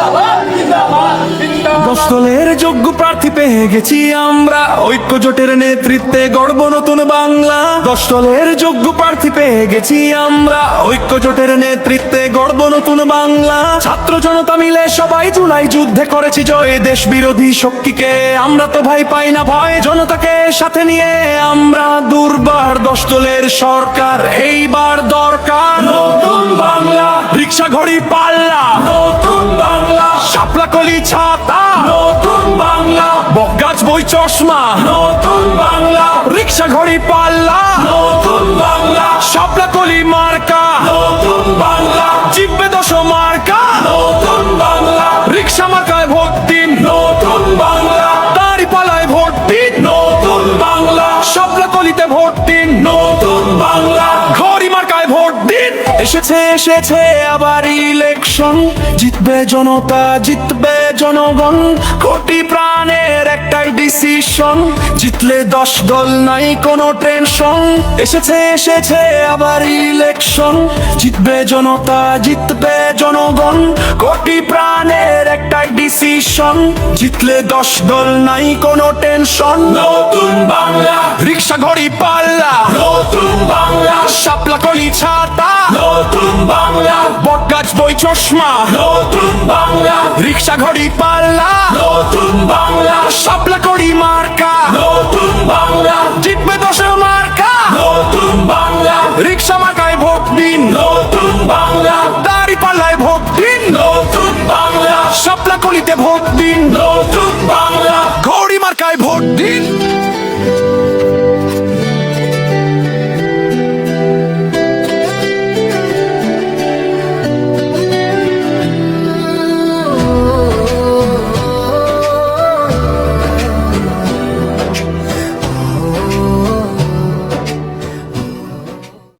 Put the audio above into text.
Allah! দশদলের যোগ্য প্রার্থী পেয়ে গেছি আমরা। ঐক্য জোটের নেতৃত্বে গড়ব নতুন বাংলা। দশদলের যোগ্য প্রার্থী পেয়ে গেছি আমরা। ঐক্য জোটের নেতৃত্বে গড়ব নতুন বাংলা। ছাত্র জনতা মিলে সবাই জুলাই যুদ্ধে করেছি জয়। দেশ বিরোধী শক্তিকে আমরা তো ভাই পাই না, ভয়। জনতাকে সাথে নিয়ে আমরা দুর্বার দশদলের সরকার। এইবার দরকার নতুন বাংলা। রিক্সা ঘড়ি পাল্লা। নতুন বাংলা। শাপলা কলি ছাতা। বই চশমা। নতুন বাংলা। রিক্সা ঘড়ি পাল্লা। নতুন বাংলা। শাপলা কলি মার্কা। নতুন বাংলা। জিব্বে দশ মার্কা। নতুন বাংলা। রিক্সা মার্কায় ভোট দিন। নতুন বাংলা। দাড়ি পালায় ভোট দিন। নতুন বাংলা। শাপলা কলিতে ভোট এসেছে এসেছে আবার ইলেকশন জিতবে জনতা জিতবে জনগণ। কোটি প্রাণের একটাই ডিসিশন জিতলে দশ দল নাই কোনো টেনশন এসেছে এসেছে আবার ইলেকশন জিতবে জনতা জিতবে জনগণ। কোটি প্রাণের একটাই ডিসিশন জিতলে দশ দল নাই কোনো টেনশন নতুন বাংলা। রিক্সা ঘড়ি পাল্লা নতুন বাংলা। শাপলা কলি ছাতা। নতুন বাংলা। বটগাছ বই চশমা। নতুন বাংলা। রিক্সা ঘড়ি পাল্লা। নতুন বাংলা। শাপলা কলি মার্কা। নতুন বাংলা। জিতবে দশের মার্কা। নতুন বাংলা। রিক্সা মার্কায় ভোট দিন। নতুন বাংলা। দাড়ি পাল্লায় ভোট দিন। নতুন বাংলা। শাপলা কলিতে ভোট দিন।